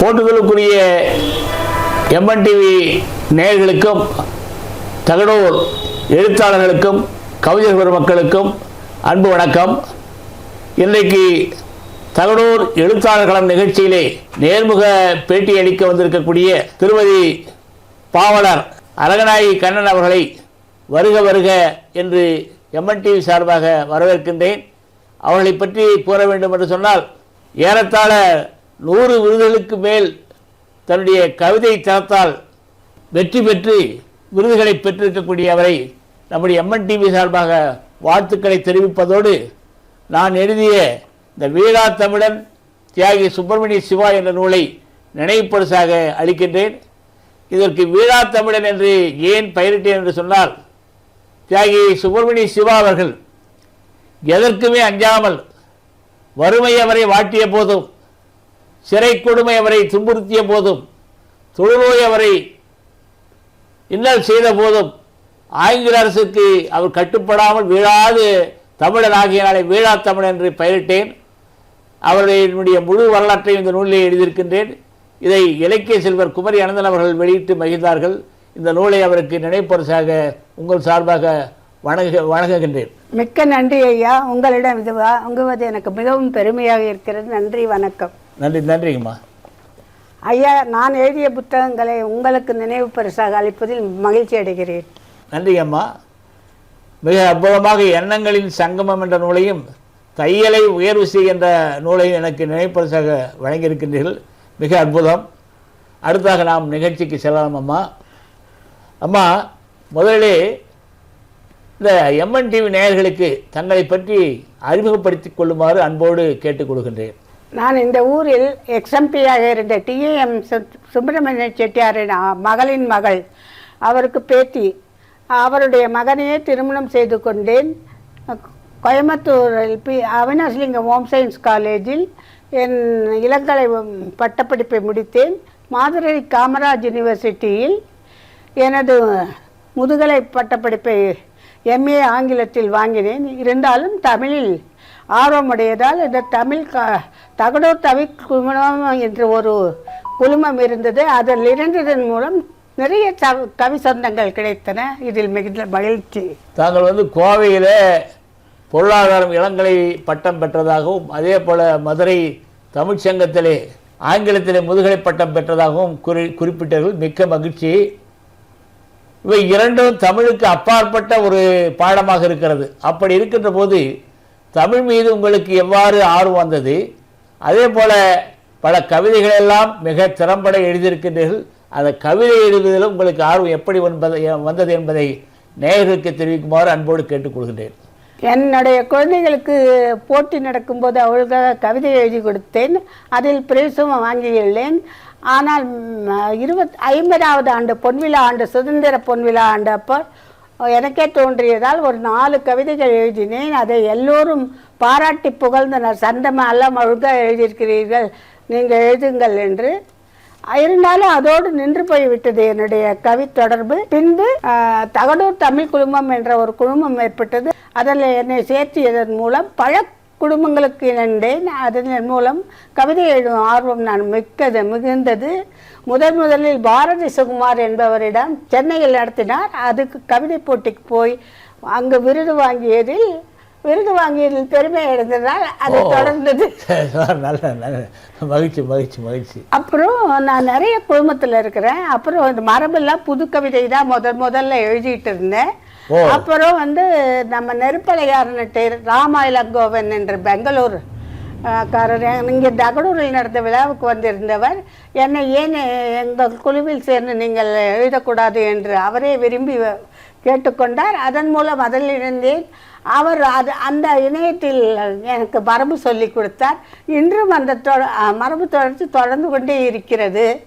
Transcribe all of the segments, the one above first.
போட்டுதலுக்குரிய MN TV நேயர்களுக்கும் தகடூர் எழுத்தாளர்களுக்கும் கவிஞர் பெருமக்களுக்கும் அன்பு வணக்கம். இன்றைக்கு தகடூர் எழுத்தாளர்களம் நிகழ்ச்சியிலே நேர்முக பேட்டி அளிக்க வந்திருக்கக்கூடிய திருமதி பாவலர் அரகநாயகி கண்ணன் அவர்களை வருக வருக என்று எம்என்டிவி சார்பாக வரவேற்கின்றேன். அவர்களை பற்றி கூற வேண்டும் என்று சொன்னால் ஏறத்தாழ நூறு விருதுகளுக்கு மேல் தன்னுடைய கவிதை தரத்தால் வெற்றி பெற்று விருதுகளை பெற்றிருக்கக்கூடிய அவரை நம்முடைய எம்என் டிவி சார்பாக வாழ்த்துக்களை தெரிவிப்பதோடு நான் எழுதிய இந்த வீரா தமிழன் தியாகி சுப்பிரமணிய சிவா என்ற நூலை நினைவு அளிக்கின்றேன். இதற்கு வீரா தமிழன் என்று ஏன் பயிரிட்டேன் என்று சொன்னால் தியாகி சுப்பிரமணிய சிவா அவர்கள் எதற்குமே அஞ்சாமல் வறுமை அவரை வாட்டிய போதும் சிறை கொடுமை அவரை துன்புறுத்திய போதும் தொழுநோய் அவரை இன்னல் செய்த போதும் ஆங்கில அரசுக்கு அவர் கட்டுப்படாமல் வீழாது தமிழன் ஆகியனாலே வீழா தமிழன் என்று பெயரிட்டேன். அவருடைய முழு வரலாற்றையும் இந்த நூலிலே எழுதியிருக்கின்றேன். இதை இலக்கிய செல்வர் குமரி அனந்தன் அவர்கள் வெளியிட்டு மகிழ்ந்தார்கள். இந்த நூலை அவருக்கு நினைப்பரிசாக உங்கள் சார்பாக வணங்க வணங்குகின்றேன். மிக்க நன்றி ஐயா. உங்களிடம் இதுவா உங்குவது எனக்கு மிகவும் பெருமையாக இருக்கிறது. நன்றி வணக்கம். நன்றி நன்றிங்கம்மா. ஐயா நான் எழுதிய புத்தகங்களை உங்களுக்கு நினைவு பரிசாக அளிப்பதில் மகிழ்ச்சி அடைகிறேன். நன்றிங்கம்மா. மிக அற்புதமாக எண்ணங்களின் சங்கமம் என்ற நூலையும் தையலை உயர்வு செய் என்ற நூலையும் எனக்கு நினைப்பரிசாக வழங்கியிருக்கின்றீர்கள். மிக அற்புதம். அடுத்தாக நாம் நிகழ்ச்சிக்கு செல்லலாம் அம்மா. அம்மா முதலிலே இந்த எம்என் டிவி நேயர்களுக்கு தங்களை பற்றி அறிமுகப்படுத்திக் கொள்ளுமாறு அன்போடு கேட்டுக்கொள்கின்றேன் நான் இந்த ஊரில் எக்ஸ்எம்பியாக இருந்த டிஏஎம் சுப்பிரமணிய செட்டியாரின் மகளின் மகள் அவருக்கு பேத்தி அவருடைய மகனையே திருமணம் செய்து கொண்டேன். கோயம்புத்தூரில் பி அவினாஷ்லிங்கம் ஹோம் சயின்ஸ் காலேஜில் என் இளங்கலை பட்டப்படிப்பை முடித்தேன். மாதுரை காமராஜ் யூனிவர்சிட்டியில் எனது முதுகலை பட்டப்படிப்பை எம்ஏ ஆங்கிலத்தில் வாங்கினேன். இருந்தாலும் தமிழில் ஆர்வமுடையதால் இந்த தமிழ் க தகடூர் தமிழ் குழுமம் என்று ஒரு குழுமம் இருந்தது. அதில் இருந்ததன் மூலம் நிறைய கவி சொந்தங்கள் கிடைத்தன. இதில் மிகுந்த மகிழ்ச்சி. தாங்கள் வந்து கோவையில் பொருளாதாரம் இளங்கலை பட்டம் பெற்றதாகவும் அதே போல் மதுரை தமிழ்ச்சங்கத்திலே ஆங்கிலத்திலே முதுகலை பட்டம் பெற்றதாகவும் குறி குறிப்பிட்டீர்கள். மிக்க மகிழ்ச்சி. இவை இரண்டும் தமிழுக்கு அப்பாற்பட்ட ஒரு பாடமாக இருக்கிறது. அப்படி இருக்கின்ற போது தமிழ் மீது உங்களுக்கு எவ்வாறு ஆர்வம் வந்தது? அதே போல் பல கவிதைகள் எல்லாம் மிக திறம்பட எழுதியிருக்கின்றீர்கள். அந்த கவிதை எழுதுவதில் உங்களுக்கு ஆர்வம் எப்படி வந்தது வந்தது என்பதை நேயர்களுக்கு தெரிவிக்குமாறு அன்போடு கேட்டுக்கொள்கின்றேன். என்னுடைய குழந்தைகளுக்கு போட்டி நடக்கும்போது அவளுக்காக கவிதை எழுதி கொடுத்தேன். அதில் பிரைஸும் வாங்கியுள்ளேன். ஆனால் இருபத் ஐம்பதாவது ஆண்டு பொன்விழா ஆண்டு சுதந்திர பொன்விழா ஆண்டு அப்போ எனக்கே தோன்றியதால் ஒரு நாலு கவிதைகள் எழுதினேன். அதை எல்லோரும் பாராட்டி புகழ்ந்தனர். சந்தமாக எல்லாம் ஒழுங்காக எழுதியிருக்கிறீர்கள். நீங்கள் எழுதுங்கள் என்று. இருந்தாலும் அதோடு நின்று போய்விட்டது என்னுடைய கவி தொடர்பு. பின்பு தகடூர் தமிழ் குழுமம் என்ற ஒரு குழுமம் ஏற்பட்டது. அதில் என்னை சேர்த்தியதன் மூலம் பல குடும்பங்களுக்கு இணைந்தேன் அதன் மூலம் கவிதை எழுதும் ஆர்வம் நான் மிக்கது மிகுந்தது. முதன் முதலில் பாரதி சுகுமார் என்பவரிடம் சென்னையில் நடத்தினார். அதுக்கு கவிதை போட்டிக்கு போய் அங்கு விருது வாங்கியதில் விருது வாங்கியதில் பெருமை அடைந்ததால் அது. தொடர்ந்தது. நல்ல நல்ல. மகிழ்ச்சி மகிழ்ச்சி மகிழ்ச்சி. அப்புறம் நான் நிறைய குழுமத்தில் இருக்கிறேன். அப்புறம் இந்த மரபெல்லாம் புது கவிதை தான் முதல் முதல்ல எழுதிட்டு இருந்தேன். அப்புறம் வந்து நம்ம நெருப்பலையாரன்ட்டு ராமா இளங்கோவன் என்ற பெங்களூர் காரர் இங்கே தகடூரில் நடந்த விழாவுக்கு வந்திருந்தவர் என்னை ஏன் எங்கள் குழுவில் சேர்ந்து நீங்கள் எழுதக்கூடாது? என்று அவரே விரும்பி வ- கேட்டுக்கொண்டார். அதன் மூலம் அதில் இருந்தேன் அவர் அது அந்த இணையத்தில் எனக்கு மரபு சொல்லி கொடுத்தார். இன்றும் அந்த தொ- மரபு தொடர்ச்சி தொடர்ந்து கொண்டே இருக்கிறது.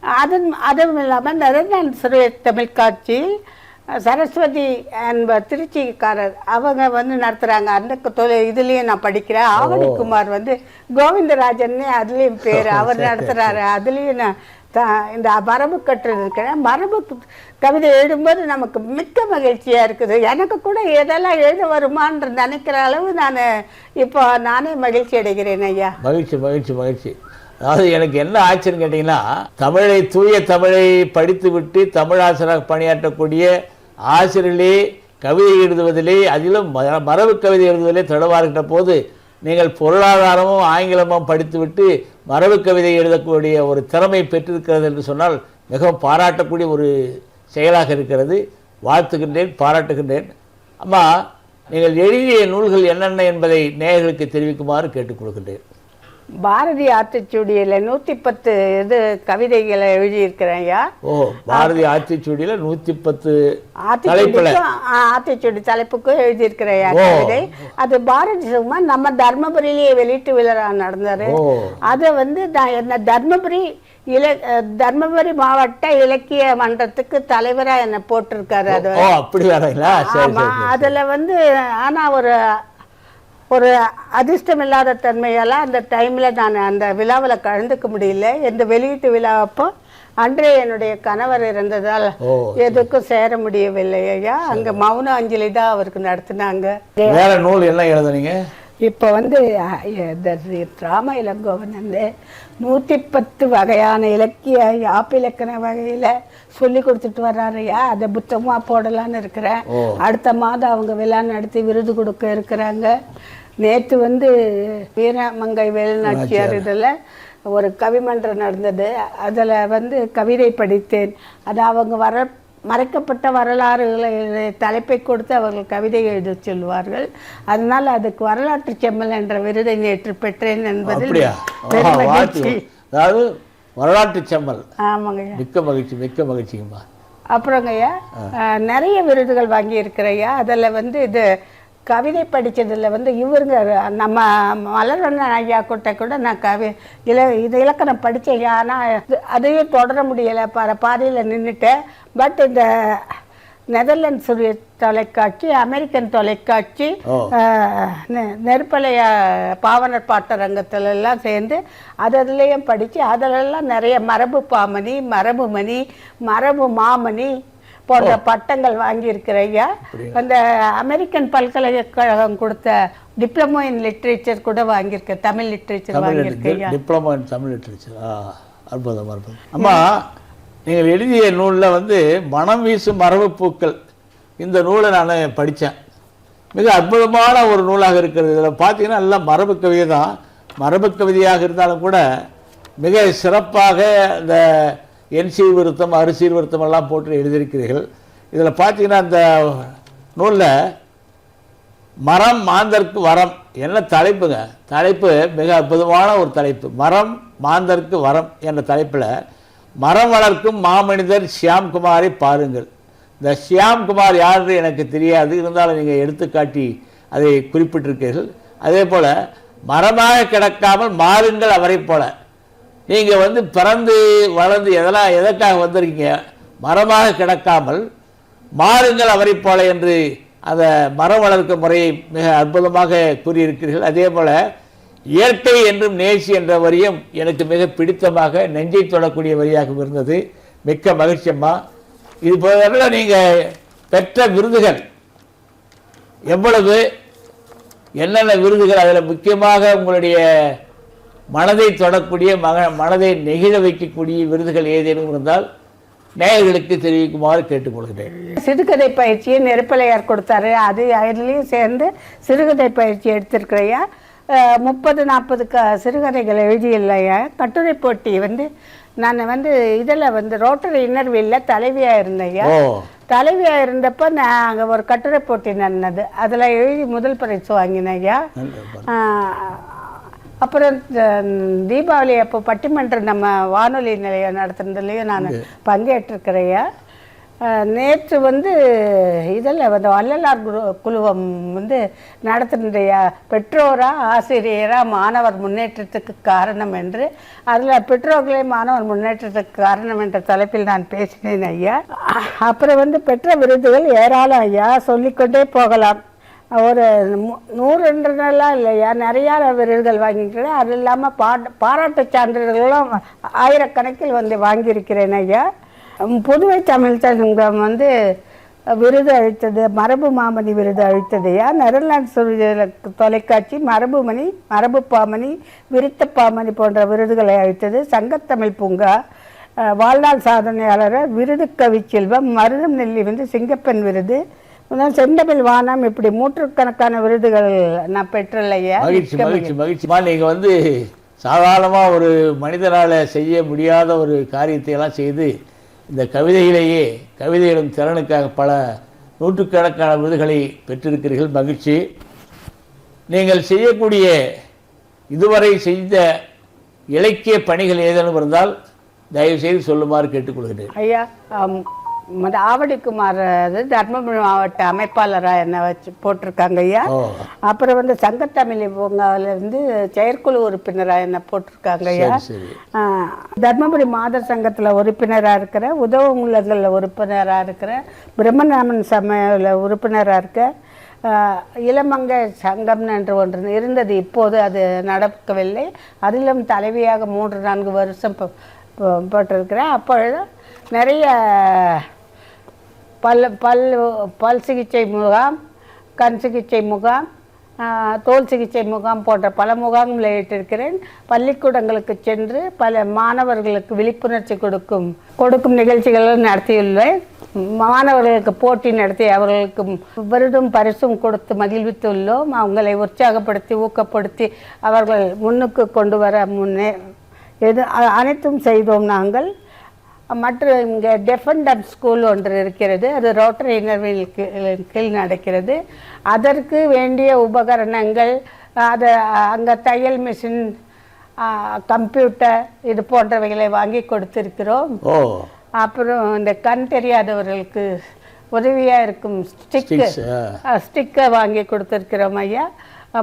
அதன் அதுவும் இல்லாமல் நரேந்திரன் சிறு தமிழ் காட்சியில் சரஸ்வதி என்ப திருச்சிக்காரர் அவங்க வந்து நடத்துகிறாங்க அந்த தொழில் இதுலேயும் நான் படிக்கிறேன். ஆவணிக்குமார் வந்து கோவிந்தராஜன் அதுலேயும் பேர். அவர் நடத்துகிறாரு அதுலேயும் நான் இந்த மரபு கட்டுரை இருக்கிறேன். மரபு கவிதை எழுதும்போது நமக்கு மிக்க மகிழ்ச்சியாக இருக்குது. எனக்கு கூட எதெல்லாம் எழுத வருமான்னு நினைக்கிற அளவு நான் இப்போ நானே மகிழ்ச்சி அடைகிறேன் ஐயா. மகிழ்ச்சி மகிழ்ச்சி மகிழ்ச்சி. அதாவது எனக்கு என்ன ஆச்சுன்னு கேட்டிங்கன்னா தமிழை தூய தமிழை படித்து விட்டு தமிழாசிரியராக பணியாற்றக்கூடிய ஆசிரியர்களே கவிதை எழுதுவதிலே அதிலும் மரபு கவிதை எழுதுவதிலே தடவாறுகின்ற போது நீங்கள் பொருளாதாரமும் ஆங்கிலமும் படித்துவிட்டு மரபு கவிதை எழுதக்கூடிய ஒரு திறமை பெற்றிருக்கிறது என்று சொன்னால் மிகவும் பாராட்டக்கூடிய ஒரு செயலாக இருக்கிறது. வாழ்த்துகின்றேன் பாராட்டுகின்றேன். அம்மா நீங்கள் எழுதிய நூல்கள் என்னென்ன என்பதை நேயர்களுக்கு தெரிவிக்குமாறு கேட்டுக்கொள்கின்றேன். பாரதி ஆத்திச்சூடியில் நூற்றி பத்து இது கவிதைகளை எழுதியிருக்கிறேன் ஐயா ஓ பாரதி ஆத்திச்சூடியில் நூற்றி பத்து ஆத்திச்சூடி தலைப்புக்கும் எழுதியிருக்கிறேன் ஐயா. கவிதை. அது பாரதி சுகுமார் நம்ம தர்மபுரியிலேயே வெளியீட்டு விழா நடந்தாரு. அதை வந்து நான் என்ன தர்மபுரி இல தர்மபுரி மாவட்ட இலக்கிய மன்றத்துக்கு தலைவரா என்னை போட்டிருக்காரு அது. அப்படி வரீங்களா சரி ஆமா சரி சரி. அதுல வந்து ஆனா ஒரு ஒரு அதிர்ஷ்டம் இல்லாத தன்மையால அந்த டைம்ல நான் அந்த விழாவில் கலந்துக்க முடியல. இந்த வெளியீட்டு விழா அப்போ அன்றே என்னுடைய கணவர் இருந்ததால் எதுக்கும் சேர முடியவில்லை ஐயா. அங்க மௌன அஞ்சலி தான் அவருக்கு நடத்தினாங்க. வேற நூல் என்ன எழுதுனீங்க? இப்போ வந்து ராம இளங்கோவன் வந்து நூற்றி பத்து வகையான இலக்கிய யாப்பிலக்கண வகையில் சொல்லி கொடுத்துட்டு வர்றாருயா அதை புத்தகமாக போடலான்னு இருக்கிறேன். அடுத்த மாதம் அவங்க விழா நடத்தி விருது கொடுக்க இருக்கிறாங்க. நேற்று வந்து வீரமங்கை வேலுநாச்சியார் இதில் ஒரு கவிமன்றம் நடந்தது. அதில் வந்து கவிதை படித்தேன். அது அவங்க வர மறைக்கப்பட்ட வரலாறுகளை தலைப்பை கொடுத்து அவர்கள் கவிதை எழுத சொல்வார்கள் அதனால் அதுக்கு வரலாற்று செம்மல் என்ற விருதை நேற்று பெற்றேன் என்பதில் மகிழ்ச்சி. அதாவது வரலாற்று செம்மல். ஆமாங்கய்யா மிக்க மகிழ்ச்சி மிக்க மகிழ்ச்சிங்கம்மா. அப்புறங்கய்யா நிறைய விருதுகள் வாங்கியிருக்கிறையா அதில் வந்து இது கவிதை படிச்சதுல வந்து இவருங்க நம்ம மலரண்ணன் ஐயா கிட்ட கூட நான் கவி இல இது இலக்கணம் படித்தேன் ஆனால் அதையும் தொடர முடியலை. பா பாதியில் நின்றுட்டேன் பட் இந்த நெதர்லாண்ட்ஸ் தொலைக்காட்சி அமெரிக்கன் தொலைக்காட்சி நெருப்பலைய பாவனர் பாட்டரங்கத்துல எல்லாம் சேர்ந்து அது அதுலேயும் படித்து அதிலெல்லாம் நிறைய மரபு பாமணி மரபு மணி மரபு மாமணி போன்ற பட்டங்கள் வாங்கியிருக்கிற ஐயா அந்த அமெரிக்கன் பல்கலைக்கழகம் கொடுத்த டிப்ளமோ இன் லிட்ரேச்சர் கூட வாங்கியிருக்கேன் தமிழ் லிட்ரேச்சர் ஐயா டிப்ளமோ இன் தமிழ் லிட்டரேச்சர் ஆ அற்புதம் அற்புதம். அம்மா நீங்கள் எழுதிய நூலில் வந்து மனம் வீசும் மரபு பூக்கள். இந்த நூலை நான் படித்தேன். மிக அற்புதமான ஒரு நூலாக இருக்கிறது. இதில் பார்த்தீங்கன்னா எல்லாம் மரபு கவிதை தான் மரபு கவிதையாக இருந்தாலும் கூட மிக சிறப்பாக இந்த என் விருத்தம் அறு விருத்தம் எல்லாம் போட்டு எழுதியிருக்கிறீர்கள். இதில் பார்த்தீங்கன்னா அந்த நூலில் மரம் மாந்தர்க்கு வரம் என்ன தலைப்புங்க? தலைப்பு மிக அற்புதமான ஒரு தலைப்பு. மரம் மாந்தர்க்கு வரம் என்ற தலைப்பில் மரம் வளர்க்கும் மாமனிதர் ஷியாம்குமாரை பாருங்கள். இந்த ஷியாம்குமார் யார் எனக்கு தெரியாது. இருந்தாலும் நீங்கள் எடுத்துக்காட்டி அதை குறிப்பிட்டிருக்கீர்கள் அதே போல் மரமாக கிடக்காமல் மாறுங்கள் அவரைப் போல. நீங்கள் வந்து பிறந்து வளர்ந்து எதெல்லாம் எதற்காக வந்திருக்கீங்க? மரமாக கிடக்காமல் மாறுங்கள் அவரைப் போல என்று அந்த மரம் வளர்க்கும் முறையை மிக அற்புதமாக கூறியிருக்கிறீர்கள். அதே போல் இயற்கை என்றும் நேசி என்ற வரியும் எனக்கு மிக பிடித்தமாக நெஞ்சை தொடக்கூடிய வரியாகவும் இருந்தது. மிக்க மகிழ்ச்சி அம்மா. இது போல நீங்கள் பெற்ற விருதுகள் எவ்வளவு என்னென்ன விருதுகள்? அதில் முக்கியமாக உங்களுடைய மனதை தொடக்கூடிய மக மனதை நெகிழ வைக்கக்கூடிய விருதுகள் ஏதேனும் இருந்தால் நேயர்களுக்கு தெரிவிக்குமாறு கேட்டுக்கொள்கிறேன். சிறுகதை பயிற்சியை நெருப்பலையார் கொடுத்தாரு. அது அதுலேயும் சேர்ந்து சிறுகதை பயிற்சி எடுத்திருக்கிறையா? முப்பது நாற்பது க சிறுகதைகள் எழுதியில்லையா கட்டுரை போட்டி வந்து நான் வந்து இதில் வந்து ரோட்டரி இன்னர்வில்ல தலைவியாக இருந்தேயா? தலைவியாக இருந்தப்போ நான் அங்கே ஒரு கட்டுரை போட்டி நடந்தது. அதில் எழுதி முதல் பரிசு. ஆஹ் அப்புறம் தீபாவளி அப்போ பட்டிமன்றம் நம்ம வானொலி நிலையம் நடத்துனதுலேயும் நான் பங்கேற்றிருக்கிறையா நேற்று வந்து இதில் வந்து வள்ளலார் குரு குழுவம் வந்து நடத்துகிறையா பெற்றோரா ஆசிரியரா மாணவர் முன்னேற்றத்துக்கு காரணம் என்று. அதில் பெற்றோர்களே மாணவர் முன்னேற்றத்துக்கு காரணம் என்ற தலைப்பில் நான் பேசினேன் ஐயா. அப்புறம் வந்து பெற்ற விருதுகள் ஏராளம் ஐயா. சொல்லிக்கொண்டே போகலாம். ஒரு நூறு நூறுன்றதெல்லாம் இல்லையா நிறையா விருதுகள் வாங்கிக்கிறேன் அது இல்லாமல் பாட்டு பாராட்டு சான்றிதழ்களும் ஆயிரக்கணக்கில் வந்து வாங்கியிருக்கிறேன் ஐயா. புதுவை தமிழ் சங்கம் வந்து விருது அளித்தது மரபு மாமணி விருது அளித்ததையா நெதர்லாந்து தொலைக்காட்சி மரபுமணி மரபு பாமணி விருத்த பாமணி போன்ற விருதுகளை அளித்தது. சங்கத்தமிழ் பூங்கா வாழ்நாள் சாதனையாளர் விருது கவிச்செல்வம் மருதம் நெல்லி வந்து சிங்கப்பெண் விருது செந்தமிழ் வானம் இப்படி நூற்றுக்கணக்கான விருதுகள் நான் பெற்றுள்ளையா மகிழ்ச்சி மகிழ்ச்சி மகிழ்ச்சிமா நீங்கள் வந்து சாதாரணமாக ஒரு மனிதனால் செய்ய முடியாத ஒரு காரியத்தை எல்லாம் செய்து இந்த கவிதையிலேயே கவிதையிடும் திறனுக்காக பல நூற்றுக்கணக்கான விருதுகளை பெற்றிருக்கிறீர்கள். மகிழ்ச்சி. நீங்கள் செய்யக்கூடிய இதுவரை செய்த இலக்கிய பணிகள் ஏதேனும் இருந்தால் தயவு செய்து சொல்லுமாறு கேட்டுக்கொள்கிறேன். ஐயா ஆவடிக்குமார் தர்மபுரி மாவட்ட அமைப்பாளராக என்ன வச்சு போட்டிருக்காங்க ஐயா. அப்புறம் வந்து சங்கத்தமிழ் பூங்காவில் இருந்து செயற்குழு உறுப்பினராக என்ன போட்டிருக்காங்க ஐயா. தர்மபுரி மாதர் சங்கத்தில் உறுப்பினராக இருக்கிற உதவும் உள்ளங்களில் உறுப்பினராக இருக்கிற பிரம்மராமன் சமையல உறுப்பினராக இருக்க இளமங்க சங்கம் என்று ஒன்று இருந்தது. இப்போது அது நடக்கவில்லை. அதிலும் தலைவியாக மூன்று நான்கு வருஷம் போட்டிருக்கிறேன். அப்பொழுது நிறைய பல் பல் பல் சிகிச்சை முகாம் கண் சிகிச்சை முகாம் தோல் சிகிச்சை முகாம் போன்ற பல முகாம்களை ஏற்றிருக்கிறேன். பள்ளிக்கூடங்களுக்கு சென்று பல மாணவர்களுக்கு விழிப்புணர்ச்சி கொடுக்கும் கொடுக்கும் நிகழ்ச்சிகளும் நடத்தியுள்ளேன். மாணவர்களுக்கு போட்டி நடத்தி அவர்களுக்கு விருதும் பரிசும் கொடுத்து மகிழ்வித்துள்ளோம். அவங்களை உற்சாகப்படுத்தி ஊக்கப்படுத்தி அவர்கள் முன்னுக்கு கொண்டு வர முன்னே எது அனைத்தும் செய்தோம் நாங்கள். மற்றும் இங்கே டெஃபண்டர் ஸ்கூல் ஒன்று இருக்கிறது. அது ரோட்டரி இனர்வில் கீழ் நடக்கிறது. அதற்கு வேண்டிய உபகரணங்கள் அது அங்கே தையல் மிஷின் கம்ப்யூட்டர் இது போன்றவைகளை வாங்கி கொடுத்திருக்கிறோம். அப்புறம் இந்த கண் தெரியாதவர்களுக்கு உதவியாக இருக்கும் ஸ்டிக்கு. ஸ்டிக்கை வாங்கி கொடுத்துருக்கிறோம் ஐயா.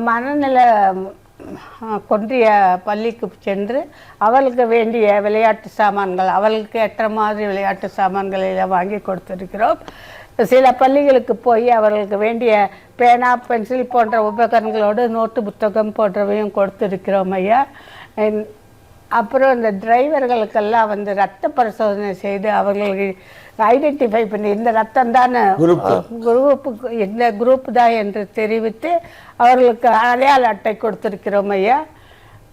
மனநல கொன்றிய பள்ளிக்கு சென்று அவளுக்கு வேண்டிய விளையாட்டு சாமான்கள் அவளுக்கு ஏற்ற மாதிரி விளையாட்டு சாமான்களை எல்லாம் வாங்கி கொடுத்துருக்கிறோம். சில பள்ளிகளுக்கு போய் அவர்களுக்கு வேண்டிய பேனா பென்சில் போன்ற உபகரணங்களோடு நோட்டு புத்தகம் போன்றவையும் கொடுத்துருக்கிறோம் ஐயா. அப்புறம் இந்த டிரைவர்களுக்கெல்லாம் வந்து ரத்த பரிசோதனை செய்து அவர்களுக்கு ஐடென்டிஃபை பண்ணி இந்த ரத்தம் தானே. குரூப்புக்கு இந்த குரூப் தான் என்று தெரிவித்து அவர்களுக்கு அடையாள அட்டை கொடுத்துருக்கிறோம் ஐயா.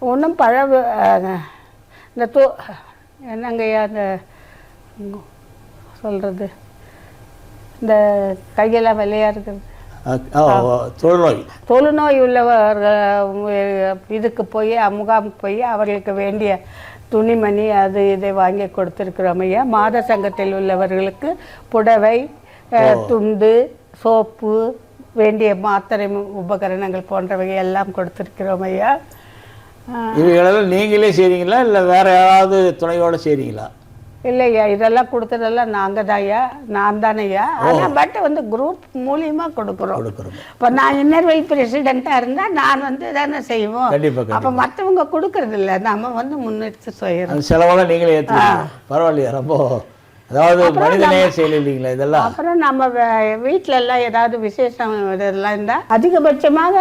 இன்னும் பழ இந்த தூ என்னங்க ஐயா அந்த சொல்கிறது இந்த கையெல்லாம் இருக்கிறது ஓ, தொழுநோய். தொழுநோய் உள்ளவர்கள் இதுக்கு போய் முகாமுக்கு போய் அவர்களுக்கு வேண்டிய துணிமணி அது இதை வாங்கி கொடுத்துருக்குறோம் ஐயா. மாத சங்கத்தில் உள்ளவர்களுக்கு புடவை துண்டு சோப்பு வேண்டிய மாத்திரை உபகரணங்கள் போன்றவை எல்லாம் கொடுத்துருக்கிறோம் ஐயா. இவைகளெல்லாம் நீங்களே செய்றீங்களா? இல்லை வேற யாராவது துணையோட செய்றீங்களா? இல்லையா? இதெல்லாம் கொடுத்ததெல்லாம் நாங்கள் தான் ஐயா நான் தானே ஐயா ஆனால் பட் வந்து குரூப் மூலியமாக கொடுக்குறோம். இப்போ நான் இன்னர்வெல் பிரசிடெண்ட்டாக இருந்தால் நான் வந்து தானே செய்வோம். அப்போ மற்றவங்க கொடுக்கறது இல்ல நம்ம வந்து முன்னெடுத்து செய்யறோம். செலவெல்லாம் நீங்களே பரவாயில்லையா ரொம்ப. அதாவது மனிதநேய செயல் இல்லைங்களா இதெல்லாம்? அப்புறம் நம்ம வே- வீட்ல எல்லாம் ஏதாவது விசேஷம் இதெல்லாம் இருந்தால் அதிகபட்சமாக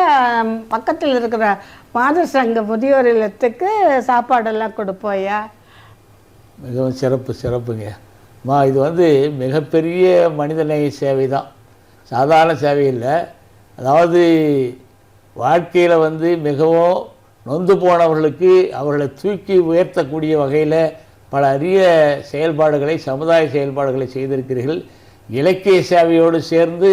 பக்கத்தில் இருக்கிற மாதர் சங்க முதியோர் இல்லத்துக்கு சாப்பாடெல்லாம் கொடுப்போம் ஐயா. மிகவும் சிறப்பு சிறப்புங்க. மா இது வந்து மிகப்பெரிய மனிதநேய சேவை தான் சாதாரண சேவை இல்லை. அதாவது வாழ்க்கையில் வந்து மிகவும் நொந்து போனவர்களுக்கு அவர்களை தூக்கி உயர்த்தக்கூடிய வகையில் பல அரிய செயல்பாடுகளை சமுதாய செயல்பாடுகளை செய்திருக்கிறீர்கள். இலக்கிய சேவையோடு சேர்ந்து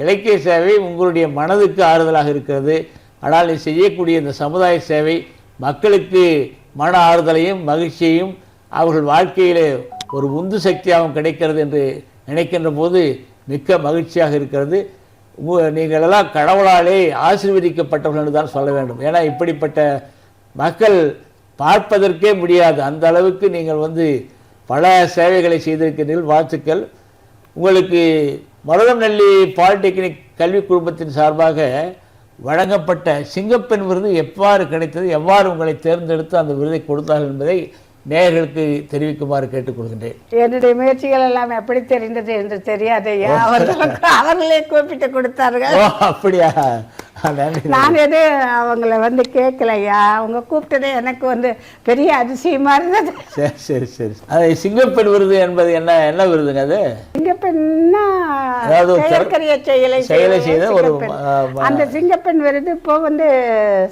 இலக்கிய சேவை உங்களுடைய மனதுக்கு ஆறுதலாக இருக்கிறது. ஆனால் நீ செய்யக்கூடிய இந்த சமுதாய சேவை மக்களுக்கு மன ஆறுதலையும் மகிழ்ச்சியையும் அவர்கள் வாழ்க்கையிலே ஒரு உந்து சக்தியாகவும் கிடைக்கிறது என்று நினைக்கின்ற போது மிக்க மகிழ்ச்சியாக இருக்கிறது. நீங்களெல்லாம் கடவுளாலே ஆசீர்வதிக்கப்பட்டவர்கள் என்று தான் சொல்ல வேண்டும். ஏன்னா இப்படிப்பட்ட மக்கள் பார்ப்பதற்கே முடியாது. அந்த அளவுக்கு நீங்கள் வந்து பல சேவைகளை செய்திருக்கிறீர்கள். வாழ்த்துக்கள். உங்களுக்கு மருதநெல்லி பாலிடெக்னிக் கல்வி குழுமத்தின் சார்பாக வழங்கப்பட்ட சிங்கப்பெண் விருது எவ்வாறு கிடைத்தது? எவ்வாறு உங்களை தேர்ந்தெடுத்து அந்த விருதை கொடுத்தார்கள் என்பதை நேயர்களுக்கு தெரிவிக்குமாறு கேட்டுக்கொள்கின்றேன். என்னுடைய முயற்சிகள் எல்லாம் எப்படி தெரிந்தது என்று தெரியாதையா அவர்களுக்கு அவர்களே கூப்பிட்டு கொடுத்தார்கள். அப்படியா? நான் எதுவும் அவங்கள வந்து கேட்கலையா அவங்க கூப்பிட்டதே எனக்கு வந்து பெரிய அதிசயமா இருந்தது. சரி சரி சரி. அது சிங்கப்பெண் விருது என்பது என்ன என்ன விருதுங்க அது? இங்க பெண்ணா அதாவது ஒரு செயற்கரிய செயலை செயலை செய்த ஒரு அந்த சிங்கப்பெண் விருது இப்போ வந்து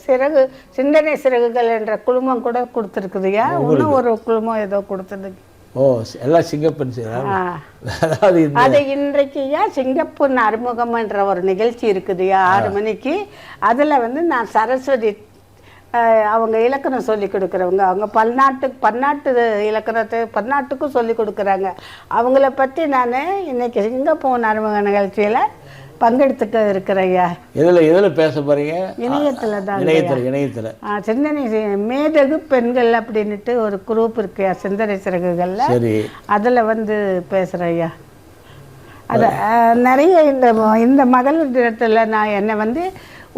சிறகு சிந்தனை சிறகுகள் என்ற குழுமம் கூட கொடுத்துருக்குதுயா இன்னும் ஒரு குழுமம் ஏதோ கொடுத்தது ஓ எல்லாம் ஆ. அதாவது அது இன்றைக்குயா சிங்கப்பூர் அறிமுகம் என்ற ஒரு நிகழ்ச்சி இருக்குதுயா ஆறு மணிக்கு. அதுல வந்து நான் சரஸ்வதி அவங்க இலக்கணம் சொல்லி கொடுக்குறவங்க. அவங்க பல்நாட்டு பன்னாட்டு இலக்கணத்தை பன்னாட்டுக்கும் சொல்லி கொடுக்குறாங்க. அவங்கள பற்றி நான் இன்னைக்கு சிங்கப்பூர் அறிமுக நிகழ்ச்சியில பங்கெடுத்துக்க இருக்கிறேயா எதுல எதுல பேச போறீங்க? இணையத்துல தான் இணையத்துல இணையத்துல. சிந்தனை மேதகு பெண்கள் அப்படின்னுட்டு ஒரு குரூப் இருக்குயா சிந்தனை சிறகுகள்ல? சரி. அதில் வந்து பேசுகிறேன் ஐயா அது நிறைய இந்த இந்த மகளிர் தினத்தில் நான் என்னை வந்து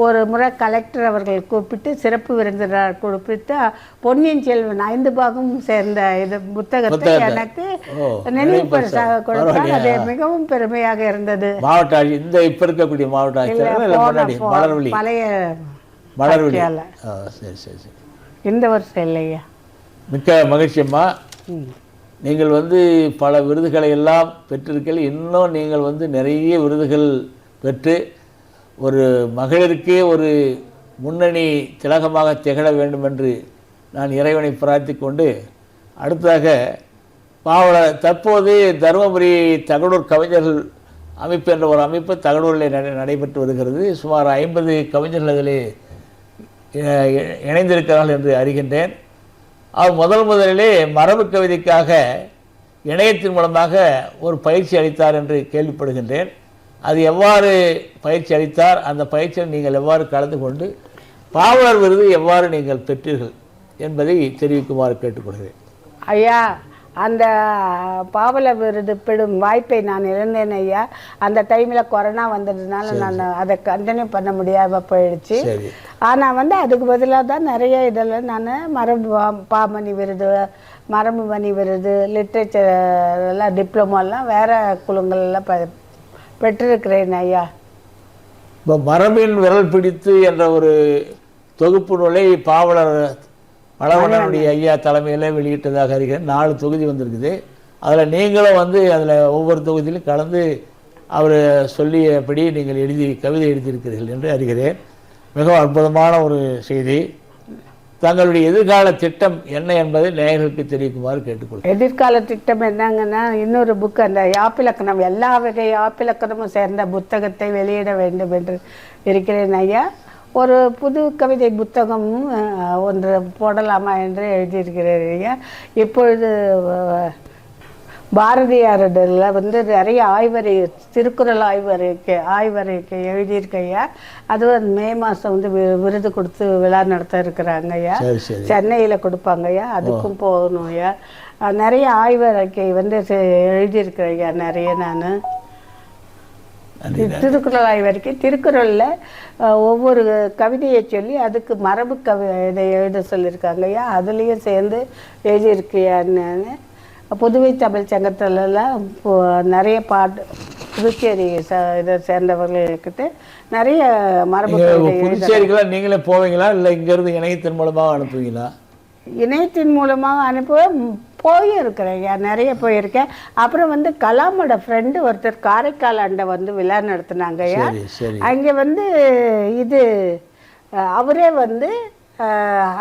ஒரு முறை கலெக்டர் அவர்கள் கூப்பிட்டு சிறப்பு விருந்தினர் கூப்பிட்டு பொன்னியின் செல்வன் ஐந்து பாகம் சேர்ந்த இது புத்தகத்தை. எனக்கு ஓ, நினைவு பரிசாக கொடுத்தார். பரவாயில்லையா? அது மிகவும் பெருமையாக இருந்தது. மாவட்ட இந்த இப்ப இருக்கக்கூடிய மாவட்ட ஆட்சியர் பழைய மலர்விழி. சரி சரி சரி. இந்த வருஷம் இல்லையா? மிக்க மகிழ்ச்சி அம்மா. ம். நீங்கள் வந்து பல விருதுகளை எல்லாம் பெற்றிருக்கீர்கள் இன்னும் நீங்கள் வந்து நிறைய விருதுகள் பெற்று ஒரு மகளிருக்கே ஒரு முன்னணி திலகமாக திகழ வேண்டும் என்று நான் இறைவனை பிரார்த்தி கொண்டு அடுத்ததாக பாவல தற்போது தருமபுரி தகடூர் கவிஞர்கள் அமைப்பு என்ற ஒரு அமைப்பு தகடூரில் நடை நடைபெற்று வருகிறது. சுமார் ஐம்பது கவிஞர்கள் அதிலே இணைந்திருக்கிறார்கள் என்று அறிகின்றேன். அவர் முதல் முதலிலே மரபு கவிதைக்காக இணையத்தின் மூலமாக ஒரு பயிற்சி அளித்தார் என்று கேள்விப்படுகின்றேன். அது எவ்வாறு பயிற்சி அளித்தார் அந்த பயிற்சியில் நீங்கள் எவ்வாறு கலந்து கொண்டு பாவலர் விருது எவ்வாறு நீங்கள் பெற்றீர்கள் என்பதை தெரிவிக்குமாறு கேட்டுக்கொள்கிறேன். ஐயா அந்த பாவல விருது பெறும் வாய்ப்பை நான் இழந்தேன் ஐயா. அந்த டைமில் கொரோனா வந்ததுனால நான் அதை கண்டினியூ பண்ண முடியாமல் போயிடுச்சு. ஆனால் வந்து அதுக்கு பதிலாக தான் நிறைய இதில் நான் மரபு பாமணி விருது மரபு மணி விருது லிட்ரேச்சர் எல்லாம் டிப்ளமோலாம் வேற குழுங்கள்லாம் பெ பெற்றிருக்கிறேன் ஐயா. இப்போ மரபின் விரல் பிடித்து என்ற ஒரு தொகுப்பு நூலை பாவலர் மலர்வண்ணனுடைய ஐயா தலைமையில் வெளியிட்டதாக அறிகிறேன். நாலு தொகுதி வந்திருக்குது. அதில் நீங்களும் வந்து அதில் ஒவ்வொரு தொகுதியிலும் கலந்து அவர் சொல்லியபடி நீங்கள் எழுதி கவிதை எழுதியிருக்கிறீர்கள் என்று அறிகிறேன். மிகவும் அற்புதமான ஒரு செய்தி. தங்களுடைய எதிர்கால திட்டம் என்ன என்பதை நேயர்களுக்கு தெரிவிக்குமாறு கேட்டுக்கொள்கிறேன் எதிர்கால திட்டம் என்னங்கன்னா இன்னொரு புக் அந்த யாப்பிலக்கணம் எல்லா வகை யாப்பிலக்கணமும் சேர்ந்த புத்தகத்தை வெளியிட வேண்டும் என்று இருக்கிறேன் ஐயா. ஒரு புது கவிதை புத்தகமும் ஒன்று போடலாமா என்று எழுதியிருக்கிறேன் ஐயா. இப்பொழுது பாரதியாரில் வந்து நிறைய ஆய்வறை திருக்குறள் ஆய்வறைக்கு ஆய்வறைக்கு எழுதியிருக்கேன் ஐயா அதுவும் மே மாதம் வந்து வி- விருது கொடுத்து விழா நடத்த இருக்கிறாங்க ஐயா சென்னையில் கொடுப்பாங்க ஐயா அதுக்கும் போகணும் ஐயா நிறைய ஆய்வறிக்கை வந்து எழுதியிருக்கிறேன் ஐயா நிறைய நான். திருக்குறள் ஆய்வறிக்கை திருக்குறளில் ஒவ்வொரு கவிதையை சொல்லி அதுக்கு மரபு கவிதை எழுத சொல்லியிருக்காங்க ஐயா அதுலேயும் சேர்ந்து எழுதியிருக்கியா நான் புதுவை தமிழ் சங்கத்திலலாம் நிறைய பாட்டு புதுச்சேரி ச இதை சேர்ந்தவர்கள்கிட்ட நிறைய மரபு புதுச்சேரிக்கெல்லாம் நீங்களே போவீங்களா? இல்லை இங்கேருந்து இணையத்தின் மூலமாக அனுப்புவீங்களா? இணையத்தின் மூலமாக அனுப்ப போயிருக்கிறேன். நிறைய போயிருக்கேன். அப்புறம் வந்து கலாமோட ஃப்ரெண்டு ஒருத்தர் காரைக்கால் அண்டை வந்து விழா நடத்துனாங்க. ஐயா சரி சரி. அங்கே வந்து இது அவரே வந்து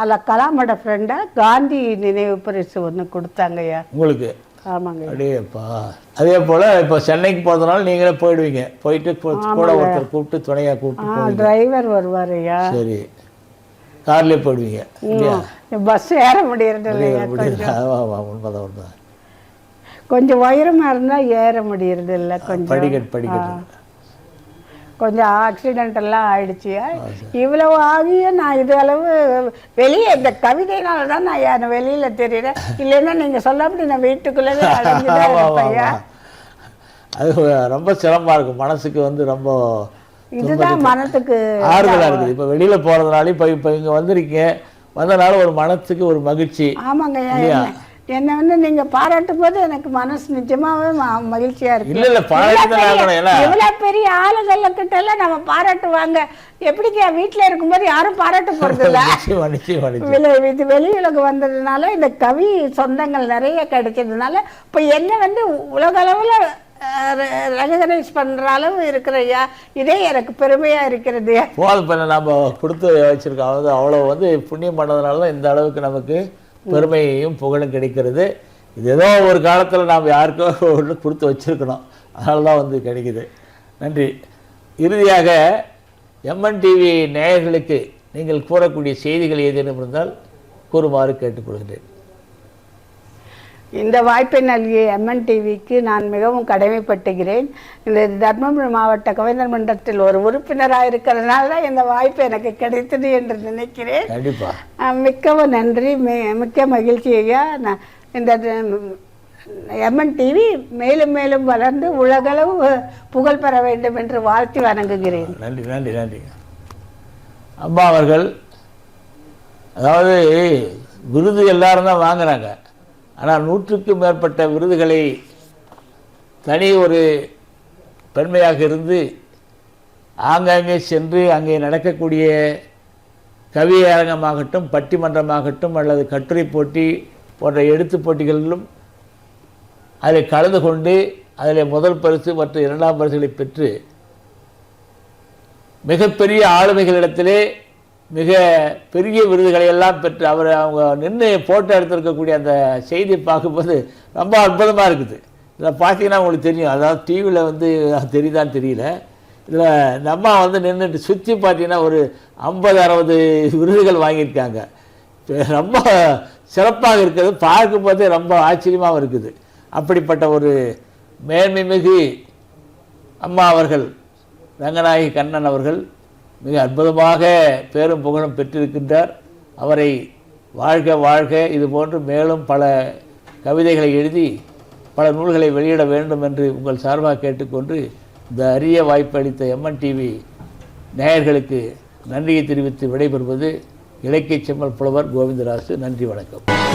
அல்ல கலாமோட ஃப்ரெண்டாக காந்தி நினைவு பரிசு ஒன்று கொடுத்தாங்க ஐயா உங்களுக்கு? ஆமாங்க அடேப்பா அதே போல் இப்போ சென்னைக்கு போகிறதுனால நீங்களே போயிடுவீங்க. போயிட்டு கூட ஒருத்தர் கூப்பிட்டு துணையாக கூப்பிட்டு டிரைவர் வருவார் ஐயா சரி. கார்லேயே போயிடுவீங்க. பஸ் ஏற முடியறது. ஆமாம் உண்மைதான் உண்மைதான். கொஞ்சம் உயரமாக இருந்தால் ஏற முடியறது இல்லை கொஞ்சம். படிக்கட்டு படிக்கட்டு. கொஞ்சம் ஆக்சிடென்ட் எல்லாம் ஆயிடுச்சு. இவ்வளவு ஆகியும் நான் இது அளவு வெளியே இந்த கவிதைனால தான் நான் வெளியில தெரியுறேன். இல்லைன்னா நீங்க சொல்லாப்படி நான் வீட்டுக்குள்ளவே அடைஞ்சுதான் அது ரொம்ப சிரமமாக இருக்கும். மனசுக்கு வந்து ரொம்ப இதுதான் மனத்துக்கு ஆறுதலாக இருக்குது. இப்போ வெளியில் போகிறதுனால இப்போ இப்போ இங்கே வந்திருக்கீங்க வந்தனால ஒரு மனத்துக்கு ஒரு மகிழ்ச்சி. ஆமாங்க? என்ன- வந்து நீங்க பாராட்டும் போது எனக்கு மனசு நிஜமாவே மகிழ்ச்சியா இருக்கு. இல்ல இல்ல இவ்வளவு பெரிய ஆளுகள் கிட்ட எல்லாம் நம்ம பாராட்டுவாங்க. எப்படிங்க வீட்டுல இருக்கும்போது யாரும் பாராட்ட போறது இல்ல இது வெளியுலகம் வந்ததுனால இந்த கவி சொந்தங்கள் நிறைய கிடைச்சதுனால இப்போ என்ன வந்து உலக அளவில் ரெகனைஸ் பண்ற அளவு இருக்கிற யா- இதே எனக்கு பெருமையா இருக்கிறது. போது பண்ண நம்ம கொடுத்து வச்சிருக்கோம் அதாவது அவ்வளோ வந்து புண்ணியம் பண்ணதுனால தான் இந்த அளவுக்கு நமக்கு பெருமையையும் புகழும் கிடைக்கிறது. இது ஏதோ ஒரு காலத்தில் நாம் யாருக்கோ ஒன்று கொடுத்து வச்சிருக்கணும். அதனால தான் வந்து கிடைக்குது. நன்றி. இறுதியாக எம்என் டிவி நேயர்களுக்கு நீங்கள் கூறக்கூடிய செய்திகள் ஏதேனும் இருந்தால் கூறுமாறு கேட்டுக்கொள்கிறேன். இந்த வாய்ப்பை நல்கிய எம்என் டிவிக்கு நான் மிகவும் கடமைப்பட்டுகிறேன். இந்த தர்மபுரி மாவட்ட கவிஞர் மன்றத்தில் ஒரு உறுப்பினராக இருக்கிறதுனால தான் இந்த வாய்ப்பு எனக்கு கிடைத்தது என்று நினைக்கிறேன். மிக்கவும் நன்றி. மி- மிக்க மகிழ்ச்சி ஐயா. நான் இந்த எம்என் டிவி மேலும் மேலும் வளர்ந்து உலகளவு புகழ் பெற வேண்டும் என்று வாழ்த்தி வணங்குகிறேன். நன்றி நன்றி நன்றி. அம்மா அவர்கள் அதாவது விருது எல்லாரும் தான் வாங்குறாங்க. ஆனால் நூற்றுக்கும் மேற்பட்ட விருதுகளை தனி ஒரு பெண்மையாக இருந்து ஆங்காங்கே சென்று அங்கே நடக்கக்கூடிய கவியரங்கமாகட்டும் பட்டிமன்றமாகட்டும் அல்லது கட்டுரை போட்டி போன்ற எழுத்து போட்டிகளிலும் அதில் கலந்து கொண்டு அதில் முதல் பரிசு மற்றும் இரண்டாம் பரிசுகளை பெற்று மிகப்பெரிய ஆளுமைகளிடத்திலே மிக பெரிய விருதுகளை எல்லாம் பெற்று அவர் அவங்க நின்று ஃபோட்டோ எடுத்திருக்கக்கூடிய அந்த செய்தியை பார்க்கும்போது ரொம்ப அற்புதமாக இருக்குது. இதில் பார்த்தீங்கன்னா உங்களுக்கு தெரியும். அதாவது டிவியில் வந்து தெரியுதான்னு தெரியல. இதில் நம்ம வந்து நின்றுட்டு சுற்றி பார்த்தீங்கன்னா ஒரு ஐம்பது அறுபது விருதுகள் வாங்கியிருக்காங்க. ரொம்ப சிறப்பாக இருக்கிறது பார்க்கும்போதே ரொம்ப ஆச்சரியமாகவும் இருக்குது. அப்படிப்பட்ட ஒரு மேன்மை மிகு அம்மா அவர்கள் ரங்கநாயகி கண்ணன் அவர்கள் மிக அற்புதமாக பேரும் புகழும் பெற்றிருக்கின்றார். அவரை வாழ்க வாழ்க. இது போன்று மேலும் பல கவிதைகளை எழுதி பல நூல்களை வெளியிட வேண்டும் என்று உங்கள் சார்பாக கேட்டுக்கொண்டு இந்த அரிய வாய்ப்பு அளித்த எம்என் டிவி நேயர்களுக்கு நன்றியை தெரிவித்து விடைபெறுவது இலக்கிய செம்மல் புலவர் கோவிந்தராசு. நன்றி வணக்கம்.